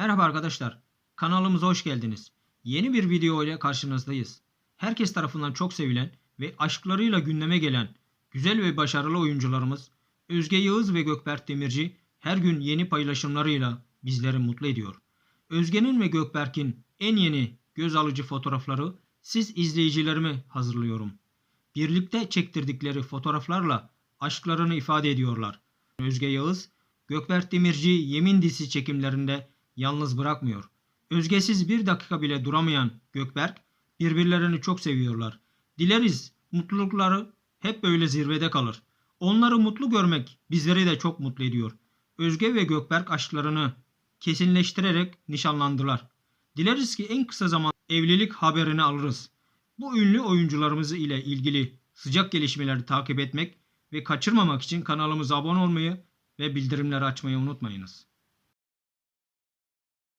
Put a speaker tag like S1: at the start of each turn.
S1: Merhaba arkadaşlar. Kanalımıza hoş geldiniz. Yeni bir video ile karşınızdayız. Herkes tarafından çok sevilen ve aşklarıyla gündeme gelen güzel ve başarılı oyuncularımız Özge Yağız ve Gökberk Demirci her gün yeni paylaşımlarıyla bizleri mutlu ediyor. Özge'nin ve Gökberk'in en yeni göz alıcı fotoğrafları siz izleyicilerime hazırlıyorum. Birlikte çektirdikleri fotoğraflarla aşklarını ifade ediyorlar. Özge Yağız, Gökberk Demirci Yemin dizisi çekimlerinde yalnız bırakmıyor. Özgesiz bir dakika bile duramayan Gökberk birbirlerini çok seviyorlar. Dileriz mutlulukları hep böyle zirvede kalır. Onları mutlu görmek bizleri de çok mutlu ediyor. Özge ve Gökberk aşklarını kesinleştirerek nişanlandılar. Dileriz ki en kısa zaman evlilik haberini alırız. Bu ünlü oyuncularımız ile ilgili sıcak gelişmeleri takip etmek ve kaçırmamak için kanalımıza abone olmayı ve bildirimleri açmayı unutmayınız.